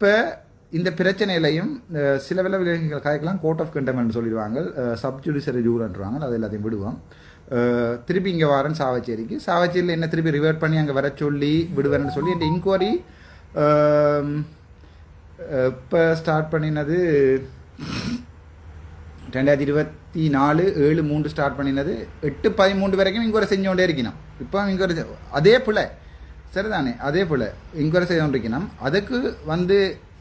இப்போ இந்த பிரச்சனையிலையும் சில வில விலங்குகள் காய்க்கலாம் கோர்ட் ஆஃப் கண்டமெண்ட் சொல்லிடுவாங்க. சப்ஜுடிஷரி ஜூரன்றாங்க அது எல்லாத்தையும் விடுவோம். திருப்பி இங்கே வரேன் சாவச்சேரிக்கு. சாவச்சேரியில் என்ன திருப்பி ரிவர்ட் பண்ணி அங்கே வர சொல்லி விடுவேன்னு சொல்லி இந்த இன்கொயரி இப்போ ஸ்டார்ட் பண்ணினது ரெண்டாயிரத்தி இருபத்தி நாலு ஏழு மூன்று ஸ்டார்ட் பண்ணினது எட்டு பதிமூன்று வரைக்கும் இங்கே ஒரு செஞ்சோண்டே இருக்கணும். இப்போ இங்கே ஒரு அதே பிள்ளை சரிதானே? அதே போல் இன்கொயரி செய்து கொண்டிருக்கணும் அதுக்கு வந்து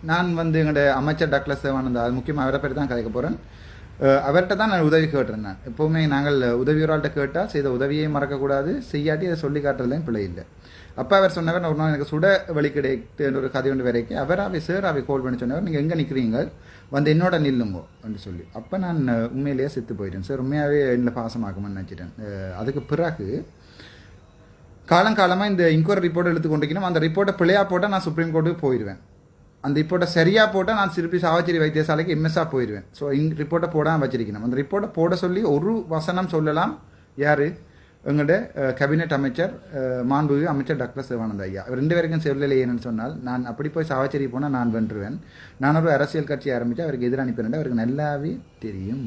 நான் வந்து எங்களோட அமைச்சர் டாக்டர் சேவானந்தா அது முக்கியமாக அவரை பேர் தான் கதைக்க போகிறேன் அவர்கிட்ட தான் நான் உதவி கேட்டிருந்தேன். எப்போவுமே நாங்கள் உதவியோராள்கிட்ட கேட்டால் செய்த உதவியை மறக்கக்கூடாது செய்யாட்டி அதை சொல்லி காட்டுறதுலையும் பிள்ளை இல்லை. அப்போ அவர் சொன்னவர் ஒரு நாள் எனக்கு சுட வழி கிடைத்துன்ற ஒரு கதை ஒன்று வரைக்கும் அவர் அவை சார் அவை கோல் பண்ணி சொன்னவர் நீங்கள் எங்கே நிற்கிறீங்க வந்து என்னோட நில்லுங்கோ என்று சொல்லி. அப்போ நான் உண்மையிலேயே செத்து போயிட்டேன். சார் உண்மையாகவே என்னை பாசமாக்குமென்னு நினச்சிட்டேன். அதுக்கு பிறகு காலங்காலமாக இந்த இன்கொயரி ரிப்போர்ட் எடுத்து கொண்டிருக்கணும். அந்த ரிப்போர்ட்டை பிள்ளையாக போட்டால் நான் சுப்ரீம் கோர்ட்டுக்கு போயிடுவேன் அந்த ரிப்போர்ட்டை சரியாக போட்டால் நான் திருப்பி சாவச்சேரி வைத்தியசாலைக்கு எம்எஸ்ஆ போயிடுவேன் ஸோ இன் ரிப்போர்ட்டை போடாமல் வச்சிருக்கணும். அந்த ரிப்போர்ட்டை போட சொல்லி ஒரு வசனம் சொல்லலாம். யார்? எங்களோட கேபினெட் அமைச்சர் அஹ், மாண்புமிகு அமைச்சர் டாக்டர் சிவானந்த ஐயா. இவர் ரெண்டு பேருக்கும் செல்லலையேன்னு சொன்னால் நான் அப்படி போய் சாவச்சேரி போனால் நான் வென்றுவேன். நான் ஒரு அரசியல் கட்சி ஆரம்பித்து அவருக்கு எதிராக அனுப்பினேன் அவருக்கு நல்லாவே தெரியும்.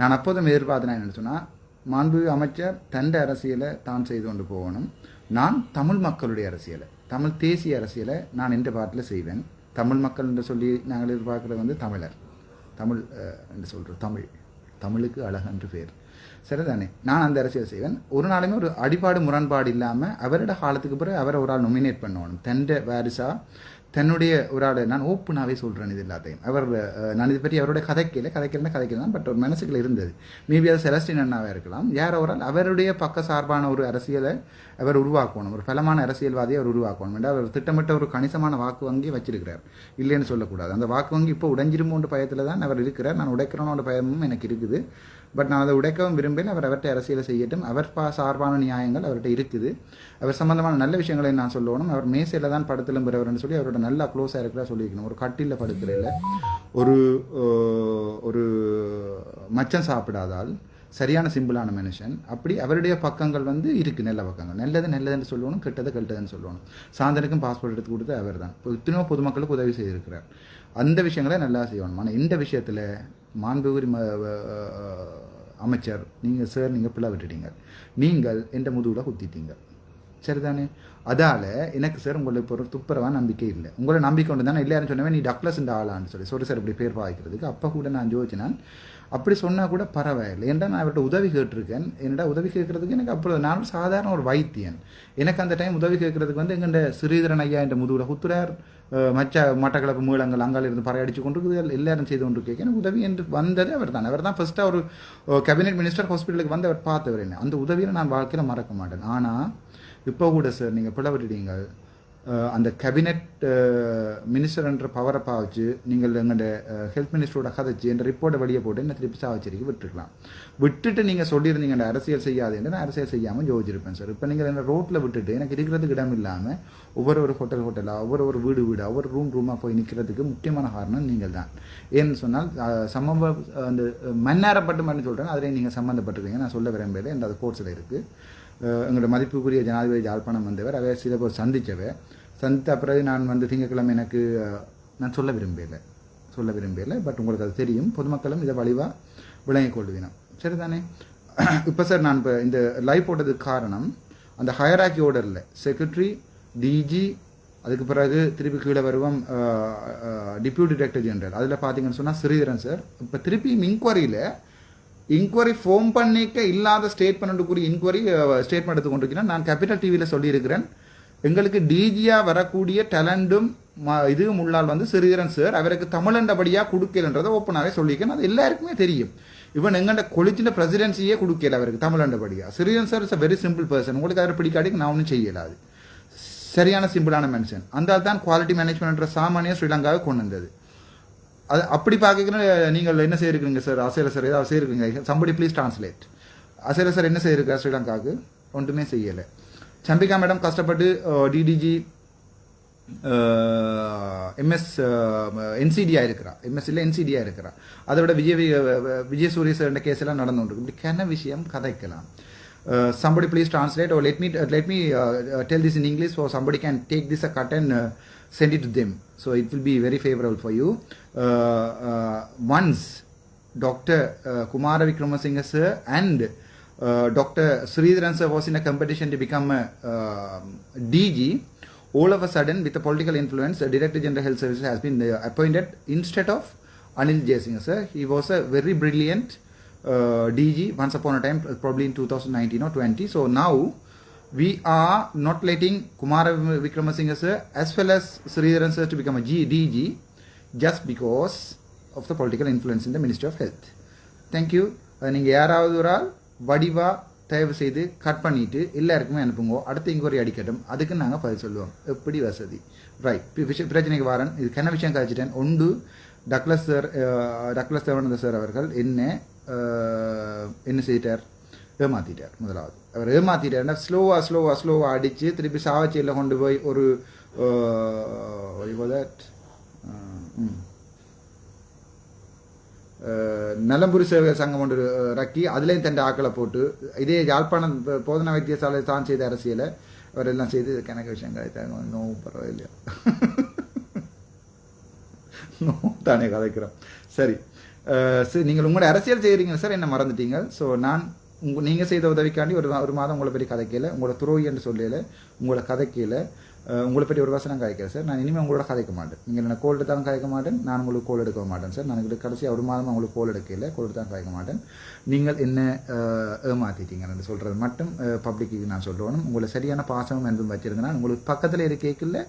நான் அப்போதும் எதிர்பார்த்தேன் என்னென்னு சொன்னால் மாண்புமிகு அமைச்சர் தண்ட அரசியலை தான் செய்து கொண்டு போகணும். நான் தமிழ் மக்களுடைய அரசியலை தமிழ் தேசிய அரசியலை நான் என்ற பாட்டில் செய்வேன். தமிழ் மக்கள் என்று சொல்லி நாங்கள் எதிர்பார்க்குறது வந்து தமிழர். தமிழ் என்று சொல்கிறோம் தமிழ். தமிழுக்கு அழகன்று பேர். சரிதானே? நான் அந்த அரசியல் செய்வேன். ஒரு நாளுமே ஒரு அடிபாடு முரண்பாடு இல்லாமல் அவரோட காலத்துக்கு பிறகு அவரை ஒரு ஆள் நொமினேட் பண்ணணும். தண்ட வாரிசா தன்னுடைய ஒரு ஆள் நான் ஓப்பனாகவே சொல்கிறேன் இது எல்லாத்தையும். அவர் நான் இது பற்றி அவருடைய கதைக்கல கதைக்கலன்னா கதைக்கலாம் பட் ஒரு மனசுக்குள்ள இருந்தது. மேபி அது செலஸ்டின் அண்ணாவாக இருக்கலாம். யார் அவரால்? அவருடைய பக்க சார்பான ஒரு அரசியலை அவர் உருவாக்கணும். ஒரு பலமான அரசியல்வாதியை அவர் உருவாக்கணும். என்றால் அவர் திட்டமிட்ட ஒரு கணிசமான வாக்கு வங்கி வச்சிருக்கிறார். இல்லைன்னு சொல்லக்கூடாது. அந்த வாக்கு வங்கி இப்போ உடைஞ்சிருமோன்ற பயத்தில் தான் அவர் இருக்கிறார். நான் உடைக்கிறோன்ற பயமும் எனக்கு இருக்குது. பட் நான் அதை உடைக்கவும் விரும்பல. அவர் அவர்கிட்ட அரசியலை செய்யட்டும். அவர் சார்பான நியாயங்கள் அவர்கிட்ட இருக்குது. அவர் சம்மந்தமான நல்ல விஷயங்களை நான் சொல்லணும். அவர் மேசையில் தான் படத்திலும்புறவர்னு சொல்லி அவரோட நல்லா க்ளோஸாக இருக்கிறா சொல்லியிருக்கணும். ஒரு கட்டில படுக்கிறதில்ல ஒரு ஒரு மச்சம் சாப்பிடாதால் சரியான சிம்பிளான மனுஷன். அப்படி அவருடைய பக்கங்கள் வந்து இருக்குது நல்ல பக்கங்கள். நல்லது நல்லதுன்னு சொல்லணும். கெட்டது கெட்டதுன்னு சொல்லணும். சாந்தனுக்கும் பாஸ்போர்ட் எடுத்து கொடுத்து அவர் தான் இப்போ இத்தனையோ பொதுமக்களுக்கு உதவி செய்திருக்கிறார். அந்த விஷயங்களை நல்லா செய்யணும். ஆனால் இந்த விஷயத்தில் மாண்புகுரி ம அமைச்சர் நீங்கள் சார் நீங்கள் பிள்ளை விட்டுட்டீங்க. நீங்கள் என்ற முதுகில் குத்திட்டீங்க. சரிதானே? அதால் எனக்கு சார் உங்களை இப்போ ஒரு துப்புரவாக நம்பிக்கை இல்லை. உங்களை நம்பிக்கை கொண்டு தானே இல்லையான்னு சொன்னவே நீ டக்ளஸ் இந்த ஆளான்னு சொல்லி. சொல்லி சார் இப்படி பேர் பாய்க்கிறதுக்கு அப்போ கூட நான் ஜோதிச்சினான் அப்படி சொன்னால் கூட பரவாயில்லை. ஏன்டா நான் அவர்கிட்ட உதவி கேட்டிருக்கேன்? என்னடா உதவி கேட்கறதுக்கு எனக்கு அப்போ நான் சாதாரண ஒரு வைத்தியன். எனக்கு அந்த டைம் உதவி கேட்கறதுக்கு வந்து எங்கண்ட ஸ்ரீதரன் ஐயா என்ற முதுகுல குத்துறார். மச்ச மட்டக்களப்பு மூலங்கள் அங்கால இருந்து பறையடிச்சு கொண்டு எல்லாரும் செய்து கொண்டு கேட்க எனக்கு உதவி என்று வந்தது அவர் தான் அவர் தான் ஃபஸ்ட்டாக ஒரு கேபினெட் மினிஸ்டர் ஹாஸ்பிட்டலுக்கு வந்து அவர் பார்த்தவர் என்ன. அந்த உதவியை நான் வாழ்க்கையில் மறக்க மாட்டேன். ஆனால் இப்போ கூட சார் நீங்கள் பிளவிட்டீங்க அந்த கேபினெட் மினிஸ்டர் என்ற பவரை பாவச்சு நீங்கள் எங்களோட ஹெல்த் மினிஸ்டரோட கதைச்சு என்ற ரிப்போர்ட்டை வெளியே போட்டு என்ன திருப்பி சாவச்சேரிக்கு விட்டுருக்கலாம். விட்டுட்டு நீங்கள் சொல்லியிருந்தீங்க அந்த அரசியல் செய்யாதுன்னு நான் அரசியல் செய்யாமல் யோசிச்சிருப்பேன் சார் இப்போ நீங்கள் என்ன ரோட்டில் விட்டுட்டு எனக்கு இருக்கிறதுக்கு இடம் இல்லாமல் ஒவ்வொரு ஒரு ஹோட்டல் ஹோட்டலாக ஒவ்வொரு ஒரு வீடு வீடாக ஒவ்வொரு ரூம் ரூமாக போய் நிற்கிறதுக்கு முக்கியமான காரணம் நீங்கள் தான். ஏன்னு சொன்னால் அஹ், சம்பவ அந்த மன்னாரப்பட்டு மட்டும் சொல்கிறேன் அதில் நீங்கள் சம்மந்தப்பட்டிருக்கீங்க நான் சொல்ல விரும்பல என்ற அது கோர்ஸில் இருக்குது எங்களோட மதிப்புக்குரிய ஜனாதிபதி யாழ்ப்பாணம் வந்தவர். அவர் சில பேர் சந்தித்தவர் சந்தித்த பிறகு நான் வந்து திங்கட்கிழமை எனக்கு நான் சொல்ல விரும்பலை சொல்ல விரும்பலை பட் உங்களுக்கு அது தெரியும். பொதுமக்களும் இதை வலிவாக விளங்கிக் கொள்வினோம். சரிதானே? இப்போ சார் நான் இப்போ இந்த லைவ் போட்டதுக்கு காரணம் அந்த ஹயராக்கி ஓர்டரில் செக்ரட்டரி டிஜி அதுக்கு பிறகு திருப்பி கீழே வருவோம் டிப்யூட்டி டைரக்டர் ஜெனரல் அதில் பார்த்தீங்கன்னு சொன்னால் ஸ்ரீதரன் சார். இப்போ திருப்பியும் இன்கொயரியில் இன்கொயரி ஃபோம் பண்ணிக்க இல்லாத ஸ்டேட்மெண்ட்டுக்குரிய இன்கொயரி ஸ்டேட்மெண்ட் எடுத்து நான் கேபிட்டல் டிவியில் சொல்லியிருக்கிறேன். எங்களுக்கு டிஜியாக வரக்கூடிய டேலண்டும் இதுவும் உள்ளால் வந்து ஸ்ரீதரன் சார் அவருக்கு தமிழண்டபடியாக கொடுக்கலன்றதை ஓப்பனாகவே சொல்லியிருக்கேன். அது எல்லாருக்குமே தெரியும். இவன் எங்கண்ட கொலிச்சில் பிரசிடென்சியே கொடுக்கல அவருக்கு தமிழண்டபடியாக Sridharan sir is a very simple person உங்களுக்கு அவரை பிடிக்காட்டிக்கு நான் ஒன்றும் செய்யலாது சரியான சிம்பிளான மென்ஷன். அந்த தான் குவாலிட்டி மேனேஜ்மெண்ட்ன்ற சாமானிய ஸ்ரீலங்காவை கொண்டு வந்தது. அது அப்படி பார்க்க நீங்கள் என்ன செய்யிருக்கீங்க சார்? அசைல சார் ஏதாவது செய்யிருக்கீங்க somebody please translate Asela sir என்ன செய்யிருக்கா ஸ்ரீலங்காவுக்கு? ஒன்றுமே செய்யலை. சம்பிகா மேடம் கஷ்டப்பட்டு டிடிஜி எம்எஸ் என்சிடியாக இருக்கிறா. எம்எஸ் இல்லை என்சிடியாக இருக்கிறா. அதை விட விஜய் வி- விஜய் சூரிய சார் கேஸ் எல்லாம் நடந்து இப்படி கென்ன விஷயம் கதைக்கலாம். Somebody please translate oh let me let me tell this in English oh somebody can take this a cut and send it to them. So it will be very favorable for you. Uh, uh, once Dr. Uh, Kumara Vikramasinghe sir and uh, Dr. Sridharan sir was in a competition to become a uh, DG. All of a sudden, with the political influence, the Director General Health Services has been uh, appointed instead of Anil Jaisingh sir. He was a very brilliant uh, DG once upon a time, probably in 2019 or 20. So now we are not letting Kumara Vikramasinghe sir as well as Sridharan sir to become a G, DG just because of the political influence in the Ministry of Health. Thank you. Uh, நீங்கள் யாராவது ஒரு ஆள் வடிவாக தயவு செய்து cut பண்ணிவிட்டு எல்லாருக்குமே அனுப்புங்க. அடுத்து இங்கே ஒரு அடிக்கட்டும் அதுக்கு நாங்கள் பதில் சொல்லுவோம். எப்படி வசதி? ரைட் விஷய பிரச்சனைக்கு வாரன். இது என்ன விஷயம் கழிச்சிட்டேன் ஒன்று Douglas sir uh, Douglas Devananda sir அவர்கள் என்ன uh, என்ன செய்தார்? ஏமாத்திட்டார் முதலாவது. அவர் ஏமாத்திட்டார்னா ஸ்லோவாக ஸ்லோவாக ஸ்லோவாக அடித்து திருப்பி சாவச்சியில் கொண்டு போய் ஒரு நலம்புரி சேவை சங்கம் ஒன்று ரக்கி அதுலேயும் தண்டை ஆக்களை போட்டு இதே யாழ்ப்பாணம் போதனா வைத்தியசாலை தான் செய்த அரசியலை அவர் எல்லாம் செய்து கணக்கு விஷயங்களை தாங்க நோவும் பரவாயில்லையா? நோவும் தானே கதைக்கிறோம். சரி. சரி நீங்கள் உங்களோட அரசியல் செய்கிறீங்க சார் என்ன மறந்துட்டீங்க? ஸோ நான் உங்கள் நீங்கள் செய்த உதவிக்காண்டி ஒரு ஒரு மாதம் உங்களை பற்றி கதைக்கல உங்களோட துரோகி என்று சொல்லல உங்களை கதைக்கல உங்களை பற்றி ஒரு வசனம் கதைக்கிறேன் சார். நான் இனிமேல் உங்களோட கதைக்க மாட்டேன். நீங்கள் என்ன கோல் எடுத்தாலும் கதைக்க மாட்டேன் நான் உங்களுக்கு கோல் எடுக்க மாட்டேன் சார். நான் எங்களுக்கு கடைசி ஒரு மாதம் உங்களுக்கு கோல் எடுக்கல கோல் எடுத்தாலும் கதைக்க மாட்டேன். நீங்கள் என்ன ஏமாற்றிட்டீங்கன்னு ஏமாத்திட்டீங்கன்னு சொல்கிறது மட்டும் பப்ளிக்கு நான் சொல்லணும் உங்களை சரியான பாசமும் என்றும் வச்சிருந்தேன்னா உங்களுக்கு பக்கத்தில் இருக்கேக்கில்ல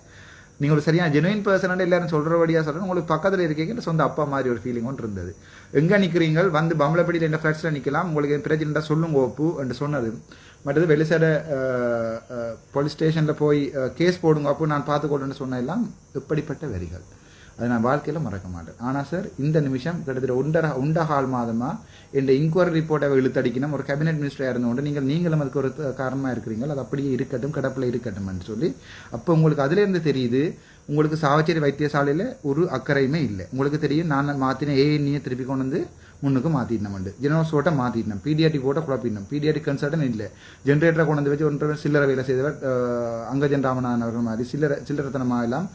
நீங்கள் ஒரு சரியான ஜெனுவின் பர்சனாக எல்லாரும் சொல்கிறபடியாக சொல்கிறேன் உங்களுக்கு பக்கத்தில் இருக்கீங்க சொந்த அப்பா மாதிரி ஒரு ஃபீலிங் ஒன்று இருந்தது. எங்கே நிற்கிறீங்க வந்து பம்பளப்படியில் என்ன ஃப்ளாட்ஸில் நிற்கலாம் உங்களுக்கு எதுவும் பிரச்சனை சொல்லுங்க ஓப்பு என்று சொன்னது. மற்றது வெளிசட போலீஸ் ஸ்டேஷனில் போய் கேஸ் போடுங்க அப்போ நான் பார்த்துக்கொள்ளுன்னு சொன்ன எல்லாம் எப்படிப்பட்ட வரிகள்? அது நான் வாழ்க்கையில் மறக்க மாட்டேன். ஆனால் சார் இந்த நிமிஷம் கிட்டத்தட்ட ஒன்றரை உண்டகால் மாதமாக இந்த இன்கொயரி ரிப்போர்ட்டை இழுத்தடிக்கணும். ஒரு கேபினெட் மினிஸ்டராக இருந்தோண்டு நீங்கள் நீங்களும் அதுக்கு ஒரு காரணமாக இருக்கிறீங்க அது அப்படியே இருக்கட்டும் கிடப்பில் இருக்கட்டும்னு சொல்லி. அப்போ உங்களுக்கு அதுலேருந்து தெரியுது உங்களுக்கு சாவச்சேரி வைத்தியசாலையில் ஒரு அக்கறையுமே இல்லை. உங்களுக்கு தெரியும் நான் மாற்றின ஏஎன்ஏ திருப்பி கொண்டு வந்து முன்னுக்கு மாற்றிடணும் ஜெனரல் ஓட்ட மாற்றிடணும் பிடிஆர்டி போட்ட குழப்பிடணும் பிடிஆர்டி கன்சல்டன் இல்லை. ஜென்ரேட்டரை கொண்டு வந்து வச்சு ஒன்றரை சில்லறை வேலை செய்தவர் அங்கஜன் ராமநாதன் அவர்கள் மாதிரி. சில்லறை சில்லறத்தனமாக எல்லாம்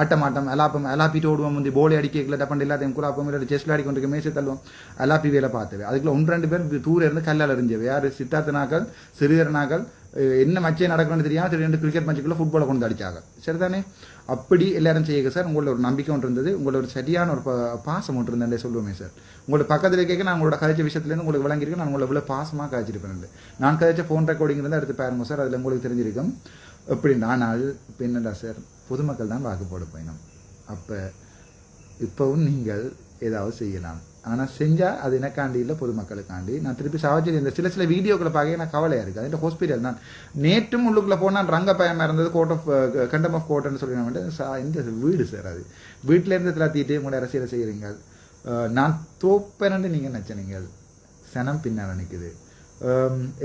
ஆட்டம் ஆட்டமாட்டம் அலாப்பம் அலாப்பிட்டு ஓடுவோம் வந்து போலி அடிக்கல டப்பண்ட் எல்லாத்தையும் குழாப்பம் இல்லை செஸ்ல அடி கொண்டு மேசை தள்ளுவோம். அலாப்பி வேலை பார்த்தவை அதுக்குள்ள ஒன்று ரெண்டு பேர் தூர இருந்து கல்லால் எறிஞ்சவை யார்? சித்தார்த்தனாக்கள் சிறுதரனாக்கள் என்ன மச்சே நடக்கணும்னு தெரியாமல் ரெண்டு கிரிக்கெட் மச்சுக்குள்ளே ஃபுட்பாலை கொண்டு வந்து சரிதானே? அப்படி எல்லாரும் செய்யுங்க சார். உங்களோட ஒரு நம்பிக்கை ஒன்று இருந்தது. உங்களோட ஒரு சரியான ஒரு பாசம் ஒன்று இருந்தே சொல்லுவோமே சார். உங்களோட பக்கத்தில் கேட்க நான் உங்களோட கழிச்ச விஷயத்துலேருந்து உங்களுக்கு விளங்கியிருக்கேன். நான் உங்களை இவ்வளோ பாசமாக கழிச்சிருப்பேன் நான் கதைச்ச ஃபோன் ரெக்கார்டிங் இருந்தால் எடுத்து பாருங்க சார். அதில் உங்களுக்கு தெரிஞ்சிருக்கும். எப்படி ஆனால் இப்போ என்னடா சார்? பொதுமக்கள் தான் வாக்கு போட பயணம். அப்போ இப்போவும் நீங்கள் ஏதாவது செய்யலாம். ஆனால் செஞ்சால் அது எனக்காண்டி இல்லை பொதுமக்களுக்காண்டி. நான் திருப்பி சாவச்சேரி இந்த சில சில வீடியோக்களை பார்க்க எனக்கு கவலையாக இருக்குது அதில் ஹாஸ்பிட்டல் தான். நேற்றும் உள்ளுக்குள்ளே போனால் ரங்க பயமாக இருந்தது கோர்ட் ஆஃப் கண்டம் ஆஃப் கோர்ட்னு சொல்லி நான் சா இந்த வீடு சார் அது. வீட்டிலேருந்து திலாத்திட்டு உங்களோட அரசியலை செய்கிறீங்க அது. நான் தோப்பேன்னு நீங்கள் நினச்சினீங்க சனம் பின்னால் நிற்குது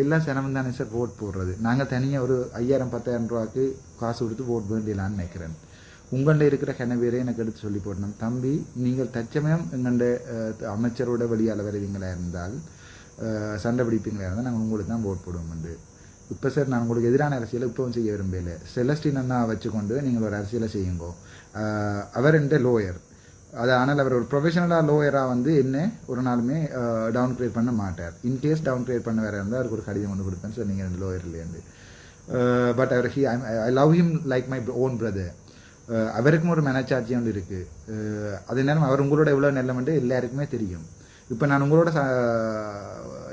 எல்லாம் சனம் தானே சார் ஓட் போடுறது. நாங்கள் தனியாக ஒரு ஐயாயிரம் பத்தாயிரம் ரூபாய்க்கு காசு கொடுத்து ஓட் வேண்டியலான்னு நினைக்கிறேன். உங்கள்கிட்ட இருக்கிற கனவேரே எனக்கு எடுத்து சொல்லி போடணும். தம்பி நீங்கள் தற்சமயம் எங்கள்ட அமைச்சரோட வழியால் வருவீங்களா இருந்தால் சண்டை பிடிப்பீங்களா இருந்தால் நாங்கள் உங்களுக்கு தான் ஓட் போடுவோம் வந்து இப்போ சார் நான் உங்களுக்கு எதிரான அரசியலை இப்போவும் செய்ய விரும்பல செலஸ்டின் அண்ணா வச்சுக்கொண்டு நீங்கள் ஒரு அரசியலை செய்யுங்கோ. அவர் என்ற லோயர் அது ஆனால் அவர் ஒரு ப்ரொஃபஷனலாக லோயராக வந்து என்ன ஒரு நாளுமே டவுன் கிரேட் பண்ண மாட்டார். இன்கேஸ் டவுன் கிரேட் பண்ண வேற இருந்தால் அவருக்கு ஒரு கடிதம் கொண்டு கொடுப்பேன் சார் நீங்கள் லோயர்லேருந்து but our he I love him like my own brother அவருக்கும் ஒரு மனச்சாட்சி ஒன்று இருக்குது அதே நேரம் அவர் உங்களோட எவ்வளோ நல்லமென்று எல்லாருக்குமே தெரியும். இப்போ நான் உங்களோட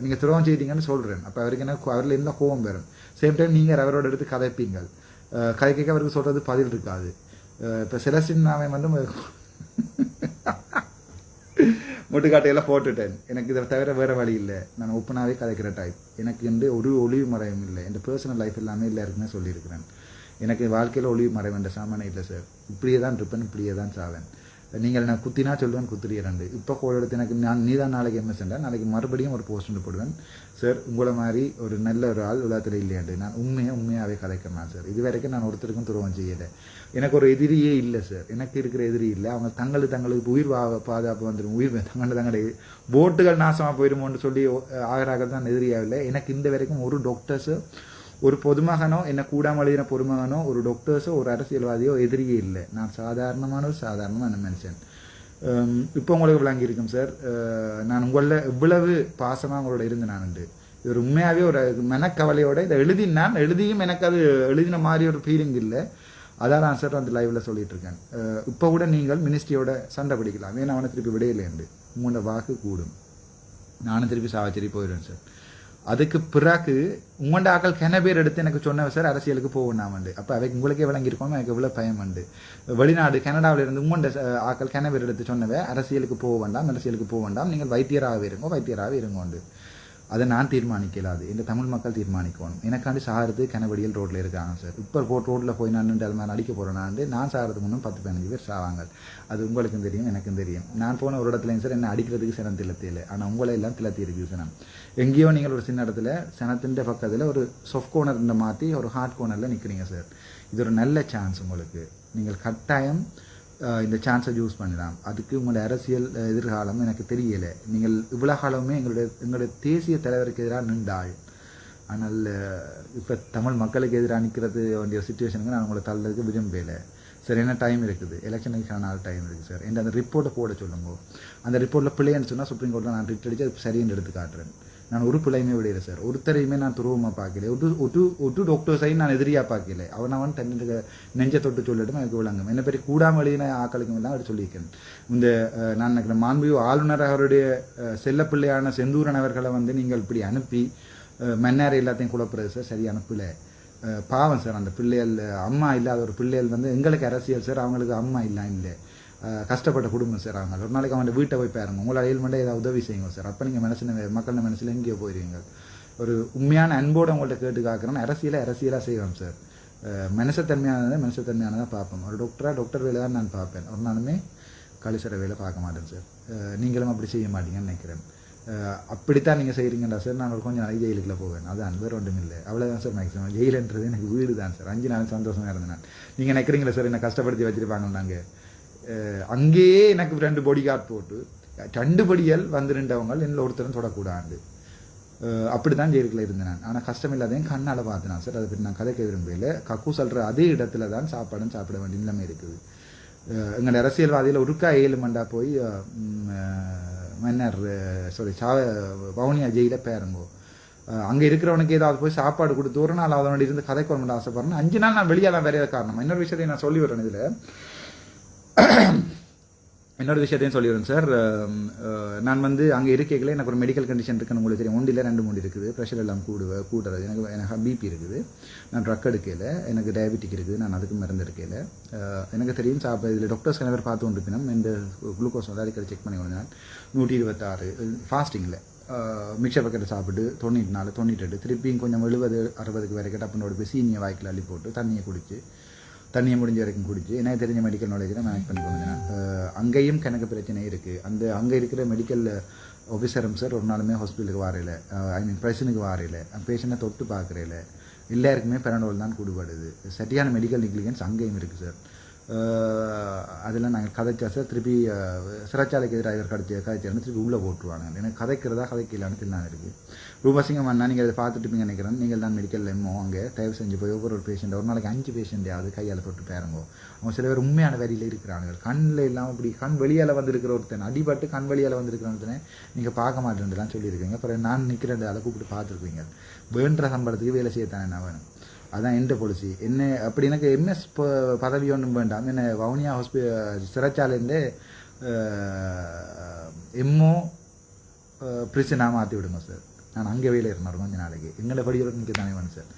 நீங்கள் துரோகம் செய்தீங்கன்னு சொல்கிறேன் அப்போ அவருக்கு என்ன அவரில் என்ன கோபம் வரும்? சேம் டைம் நீங்கள் அவரோட எடுத்து கதைப்பீங்கள்? கதை கேட்க அவருக்கு சொல்கிறது பதில் இருக்காது. இப்போ செலஸ்டின் அவன் வந்து முட்டுக்காட்டையெல்லாம் போட்டுட்டேன். எனக்கு இதை தவிர வேறு வழி இல்லை. நான் ஓப்பனாகவே கதைக்கிற டைப் எனக்கு வந்து ஒரு ஒளிவு மறையும் இல்லை. என் பர்சனல் லைஃப் எல்லாமே எல்லாருக்குமே சொல்லியிருக்கிறேன். எனக்கு வாழ்க்கையில் ஒளிவு மறைவு வேண்ட சாமானே இல்லை சார் இப்படியே தான் இருப்பேன் இப்படியே தான் சாவேன். நீங்கள் நான் குத்தினா சொல்லுவேன் குத்துறீரண்டு இப்போ கோல் எடுத்து எனக்கு நான் நீ தான் நாளைக்கு எம்எஸ்ண்டா நாளைக்கு மறுபடியும் ஒரு போஸ்ட் போடுவேன். சார் உங்களை மாதிரி ஒரு நல்ல ஒரு ஆள் உலகத்தில் இல்லையாண்டு நான் உண்மையாக உண்மையாகவே கதைக்கிறேன் சார் இது வரைக்கும் நான் ஒருத்தருக்கும் துரோகம் செய்யலை. எனக்கு ஒரு எதிரியே இல்லை சார் எனக்கு இருக்கிற எதிரி இல்லை. அவங்க தங்களுக்கு தங்களுக்கு உயிர் வா- பாதுகாப்பு வந்துடும் உயிர் தங்களை தங்களுடைய போட்டுகள் நாசமாக போயிடுமோன்னு சொல்லி ஆகிறாக தான் எதிரியாகவில்லை எனக்கு இந்த வரைக்கும் ஒரு டாக்டர்ஸு ஒரு பொதுமகனோ என்ன கூடாம எழுதின பொதுமகனோ ஒரு டாக்டர்ஸோ ஒரு அரசியல்வாதியோ எதிரியே இல்லை. நான் சாதாரணமான ஒரு சாதாரணமான மனுஷன். இப்போ உங்களுக்கு விளங்கியிருக்கும் சார் நான் உங்களில் இவ்வளவு பாசமாக உங்களோட இருந்து நான் உண்டு. இது ஒரு உண்மையாகவே ஒரு மனக்கவலையோட இதை எழுதி நான் எழுதியும் எனக்கு அது எழுதின மாதிரி ஒரு ஃபீலிங் இல்லை. அதான் நான் சார் அந்த லைவ்ல சொல்லிட்டு இருக்கேன். இப்போ கூட நீங்கள் மினிஸ்ட்ரியோட சண்டை பிடிக்கலாம். ஏன்னா அவனை திருப்பி விடையிலேண்டு உங்களோட வாக்கு கூடும். நானும் திருப்பி சாவச்சேரி போயிடுவேன் சார் அதுக்கு பிறகு உங்களோட ஆக்கள் கென பேர் எடுத்து எனக்கு சொன்னவன் சார் அரசியலுக்கு போகணாமண்டு அப்போ அவைக்கு உங்களுக்கே விளங்கியிருக்கோம் எனக்கு இவ்வளோ பயம் உண்டு வெளிநாடு கனடாவில் இருந்து உங்களோட ஆக்கள் கென பேர் எடுத்து சொன்னவ அரசியலுக்கு போக வேண்டாம் அரசியலுக்கு போக வேண்டாம். நீங்கள் வைத்தியராகவே இருங்கோ வைத்தியராகவே இருங்கோண்டு. அதை நான் தீர்மானிக்கலாது. இந்த தமிழ் மக்கள் தீர்மானிக்கணும். எனக்காண்டி சாகிறது கனவடியில் ரோட்டில் இருக்காங்க சார். இப்போ போட் ரோட்டில் போய் நான் நின்று நான் அடிக்க போகிறேனாண்டு நான் சாகிறது முன்னும் பத்து பதினஞ்சு பேர் சாவாங்க. அது உங்களுக்கும் தெரியும் எனக்கும் தெரியும். நான் போன ஒரு இடத்துலையும் சார் என்ன அடிக்கிறதுக்கு சினம் தில்லத்தையில் ஆனால் உங்களை எல்லாம் தில்லத்தி இருக்குது சினம். எங்கேயோ நீங்கள் ஒரு சின்ன இடத்துல சனத்தின் பக்கத்தில் ஒரு சொஃப்ட் கோனர் மாற்றி ஒரு ஹார்ட் கோனரில் நிற்கிறீங்க சார். இது ஒரு நல்ல சான்ஸ் உங்களுக்கு. நீங்கள் கட்டாயம் இந்த சான்ஸை யூஸ் பண்ணலாம் அதுக்கு உங்களோட அரசியல் எதிர்காலம் எனக்கு தெரியலை. நீங்கள் இவ்வளோ காலமே எங்களுடைய எங்களுடைய தேசிய தலைவருக்கு எதிராக நின்றாள் ஆனால் இப்போ தமிழ் மக்களுக்கு எதிராக நிற்கிறது வேண்டிய சுச்சுவேஷனுக்கு நான் உங்களை தள்ளதுக்கு விரும்பலை. சார் என்ன டைம் இருக்குது? எலெக்ஷனுக்கான நாள் டைம் இருக்குது சார் என்ற அந்த ரிப்போர்ட்டை போட சொல்லுங்க. அந்த ரிப்போர்ட்டில் பிள்ளைன்னு சொன்னால் சுப்ரீம் கோர்ட்டில் நான் ரிட் அடிச்சு அது சரின்னு எடுத்து காட்டுறேன். நான் ஒரு பிள்ளையுமே விடையில சார் ஒருத்தரையுமே நான் துருவமாக பார்க்கல. ஒட்டு ஒட்டு ஒட்டு டாக்டர்ஸையும் நான் எதிரியாக பார்க்கல. அவன் அவன் தன்னுடைய நெஞ்ச தொட்டு சொல்லட்டும் எனக்கு விளங்கும். என்ன பெரிய கூடாம வழியின ஆக்களுக்கும் எல்லாம் அவர் சொல்லியிருக்கேன். இந்த நான் நினைக்கிறேன் மாண்பு ஆளுநர் அவருடைய செல்ல பிள்ளையான செந்தூரன் அவர்களை வந்து நீங்கள் இப்படி அனுப்பி மன்னாரை எல்லாத்தையும் குழப்புறது சார் சரியான பிள்ளை பாவம் சார் அந்த பிள்ளைகள் அம்மா இல்லாத ஒரு பிள்ளைகள் வந்து எங்களுக்கு அரசியல் சார் அவங்களுக்கு அம்மா இல்லை இல்லை. கஷ்டப்பட்ட குடும்பம் சார் அவங்க. ஒரு நாளைக்கு அவன் வீட்டை போய் பாருங்க. உங்களால் மட்டும் ஏதாவது உதவி செய்யுங்க சார். அப்போ நீங்கள் மனசில் மக்கள் மனசில் எங்கேயோ போயிருவீங்க. ஒரு உண்மையான அன்போடு உங்கள்கிட்ட கேட்டு காக்கிறேன் அரசியலை அரசியலாக செய்வோம் சார். மனசத்தன்மையானதை மனுஷத்தன்மையானதை மனுஷத்தன்மையானதாக பார்ப்போம். ஒரு டாக்டராக டாக்டர் வேலை தான் நான் பார்ப்பேன். ஒரு நாளுமே கழிசற வேலை பார்க்க மாட்டேன் சார். நீங்களும் அப்படி செய்ய மாட்டீங்கன்னு நினைக்கிறேன். அப்படித்தான் நீங்கள் செய்கிறீங்களா சார். நான் ஒரு கொஞ்சம் நாளைக்கு ஜெயிலுக்குள்ள போவேன். அதான் வேறு ஒன்றும் இல்லை. அவ்வளோதான் சார் மேக்ஸிமம் ஜெயிலுன்றது எனக்கு வீடு தான் சார். அஞ்சு நாள் சந்தோஷமாக இருந்தேன் நான் நீங்கள் நினைக்கிறீங்களா சார்? என்னை கஷ்டப்படுத்தி வச்சுருப்பாங்க நாங்கள் அங்கேயே எனக்கு ரெண்டு பொடி கார்டு போட்டு ரெண்டு படிகள் வந்து ரெண்டவங்க என்னில் ஒருத்தரும் தொடக்கூடாது அப்படி தான் ஜெயிலுக்குள்ள இருந்தேன் நான். ஆனால் கஷ்டம் இல்லாதையும் கண்ணால் பார்த்தேன் சார் அதை பற்றி நான் கதைக்க விரும்பல கக்கு சொல்கிற அதே இடத்துல தான் சாப்பாடும் சாப்பிட வேண்டிய நிலைமை இருக்குது. எங்கள் எங்களோட அரசியல்வாதியில் ஒருக்கா ஏழு மண்டா போய் மன்னர் சாரி சா வவுனியா ஜெயில பேருங்கோ. அங்கே இருக்கிறவனுக்கு ஏதாவது போய் சாப்பாடு கொடுத்து ஒரு நாள் அதனோட இருந்து கதை வரணும்னு ஆசைப்படுறேன். அஞ்சு நாள் நான் வெளியாலாம் வேற காரணம். இன்னொரு விஷயத்தை நான் சொல்லி வரேன் இதில். இன்னொரு விஷயத்தையும் சொல்லிடுறேன் சார் நான் வந்து அங்கே இருக்கைகளே எனக்கு ஒரு மெடிக்கல் கண்டிஷன் இருக்குன்னு உங்களுக்கு தெரியும். ஒன்றில் ரெண்டு மூணு இருக்குது. ப்ரெஷர் எல்லாம் கூடுவ கூடுறது. எனக்கு எனக்கு பிபி இருக்குது. நான் ட்ரக் எடுக்கையில் எனக்கு டயபெட்டிக் இருக்குது. நான் அதுக்கு மருந்து இருக்கையில் எனக்கு தெரியும் சாப்பிட இதில் டாக்டர்ஸ் பேர் பார்த்து கொண்டிருப்பினும் இந்த குளுக்கோஸ் வந்து அடிக்கடி செக் பண்ணி கொண்டு நூற்றி இருபத்தாறு ஃபாஸ்டிங்கில் மிக்சர் பக்கெட்டை சாப்பிட்டு தொண்ணூற்றி நாலு தொண்ணூற்றி எட்டு திருப்பியும் கொஞ்சம் எழுபது அறுபதுக்கு வரைக்கும் டப்புனோட போய் சீனியை வாய்க்கில் அள்ளி போட்டு தண்ணியை குடிச்சு தண்ணியை முடிஞ்ச வரைக்கும் குடிச்சு எனக்கு தெரிஞ்ச மெடிக்கல் நாலேஜில் மேனேஜ் பண்ணி கொண்டு அங்கேயும் கணக்கு பிரச்சனை இருக்குது அந்த அங்கே இருக்கிற மெடிக்கல் ஆஃபீஸரும் சார் ஒரு நாளுமே ஹாஸ்பிட்டலுக்கு வரையில ஐ மீன் பிரச்சனைக்கு வரையில பேஷண்ட்டை தொட்டு பார்க்குறையில எல்லாருக்குமே பெரண்டோல் தான் கூடுபடுது. சரியான மெடிக்கல் நெக்லிகன்ஸ் அங்கேயும் இருக்குது சார் அதில் நாங்கள் கதைச்சா சார் திருப்பி சிறைச்சாலைக்கு எதிராக இவர் கடிச்சு கதைச்சாருன்னு திருப்பி உள்ளே போட்டுருவாங்க. எனக்கு கதைக்கிறதா கதைக்கலான்னு தில்லாம் இருக்குது ரூபாசிங்கம் அண்ணா நீங்கள் அதை பார்த்துட்டுப்பீங்க நினைக்கிறேன். நீங்கள் தான் மெடிக்கல் எம்மோ அங்கே தயவு செஞ்சு போய் ஒவ்வொரு ஒரு பேஷண்ட் ஒரு நாளைக்கு அஞ்சு பேஷண்ட்டையாவது கையால் தொட்டு பேருங்கோ. அவங்க சில பேர் உண்மையான வரியில் இருக்கிறாங்க. கண்ணில் இல்லாமல் இப்படி கண் வெளியால் வந்திருக்கிற ஒருத்தன் அடிபட்டு கண் வெளியால் வந்திருக்கிற ஒருத்தனை நீங்கள் பார்க்க மாட்டேன்லாம் சொல்லியிருக்கீங்க. அப்புறம் நான் நிற்கிறேன் அதை கூப்பிட்டு பார்த்துருக்கீங்க வேண்ட சம்பளத்துக்கு வேலை செய்யத்தானே நான் வேணும். அதான் எந்த பாலிசி என்ன அப்படி எனக்கு எம்எஸ் பதவி ஒன்றும் வேண்டாம். என்ன வவுனியா ஹாஸ்பி சிறைச்சாலையிலேருந்து எம்ஓ பிரிசனாக மாற்றி விடுங்க சார் நான் அங்கே வேலை இருந்தேன் கொஞ்ச நாளைக்கு. எங்களை படிக்கிற நிற்க தானே வேணும் சார்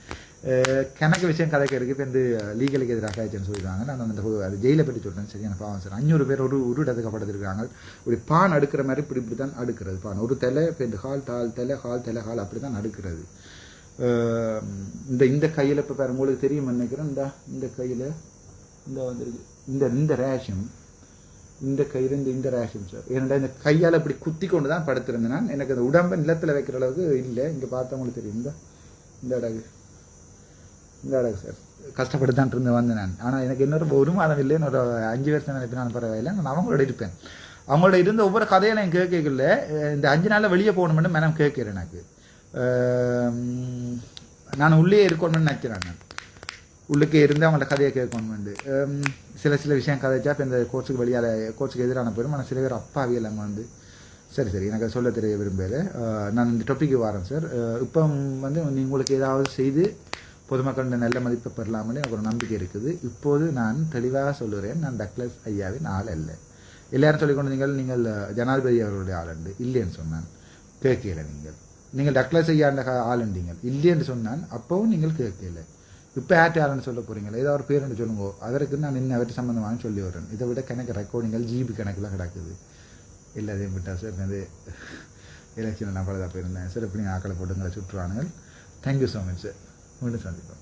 கணக்கு விஷயம் கதைக்கு இருக்கு. இப்போ இந்த லீகலுக்கு எதிராக ஆயிடுச்சுன்னு சொல்லிடுவாங்க நான் அந்த அது ஜெயிலை பற்றி சொல்கிறேன் சரியான பாவம் சார் அஞ்சூறு பேர் ஒரு ஒரு இடத்துக்கு ஒரு பான் அடுக்கிற மாதிரி இப்படி இப்படி தான் அடுக்கிறது. பான். ஒரு தலை இப்போ இந்த ஹால் தால் தலை ஹால் தலை ஹால் அப்படி தான் அடுக்கிறது. இந்த இந்த கையில் இப்போ பாருங்க உங்களுக்கு தெரியும் நினைக்கிறேன். இந்த இந்த கையில் இந்த வந்துருக்கு. இந்த இந்த ரேஷம் இந்த கையில் இந்த இந்த ரேஷம் சார் என்னடா இந்த கையால் இப்படி குத்தி கொண்டு தான் படுத்திருந்தேன் நான். எனக்கு அந்த உடம்பை நிலத்தில் வைக்கிற அளவுக்கு இல்லை. இங்கே பார்த்தவங்களுக்கு தெரியும். இந்த இந்த அடகு. இந்த அடகு சார் கஷ்டப்பட்டு தான் இருந்து வந்தேன் நான். ஆனால் எனக்கு இன்னொரு ஒரு மாதம் இல்லை. இன்னொரு அஞ்சு வருஷம் நான். பரவாயில்லை. நான் அவங்களோட இருப்பேன். அவங்களோட இருந்த ஒவ்வொரு கதையை நான் கேட்கல இந்த அஞ்சு நாளில் வெளியே போகணும்னு மனம் கேட்கிறேன் எனக்கு. நான் உள்ளே இருக்கணும்னு நினைக்கிறேன் நான். உள்ளுக்கே இருந்து அவங்களோட கதையை கேட்கணும்னு சில சில விஷயம் கதைச்சா இப்போ இந்த கோர்ஸுக்கு வெளியால் கோர்ஸுக்கு எதிரான போயிடும். ஆனால் சில பேர் அப்பாவி எல்லாம் வந்து. சரி சரி எனக்கு சொல்ல தெரிய விரும்பல. நான் இந்த டாப்பிக்கு வரேன் சார் இப்போ வந்து உங்களுக்கு ஏதாவது செய்து பொதுமக்களின் நல்ல மதிப்பை பெறலாம்னு எனக்கு ஒரு நம்பிக்கை இருக்குது. இப்போது நான் தெளிவாக சொல்லுறேன் நான் டக்ளஸ் ஐயாவின் ஆள் அல்ல. எல்லாரும் சொல்லிக்கொண்டு நீங்கள் நீங்கள் ஜனாதிபதி அவர்களுடைய ஆள் உண்டு இல்லைன்னு சொன்னான். கேட்கல நீங்கள். நீங்கள் டக்ளஸ் ஆள் ஆளுண்டீங்க இல்லைன்னு சொன்னான். அப்போவும் நீங்கள் கேட்கல. இப்போ ஆட் யாருன்னு சொல்ல போறீங்களா? ஏதோ ஒரு பேருன்னு சொல்லுங்க. அதற்கு நான் இன்னும் அவர்கிட்ட சம்மந்தமானு சொல்லி வரேன் இதை விட கணக்கு ரெக்கார்டிங்கள் ஜிபி கணக்கில் கிடக்குது. எல்லாத்தையும் விட்டா சார். இது எலெக்ஷனில் நான் தான் போயிருந்தேன். சார் எப்படி ஆக்களை போட்டுங்களை சுற்றுவானுங்கள். Thank you so much sir மீண்டும் சந்திப்போம்.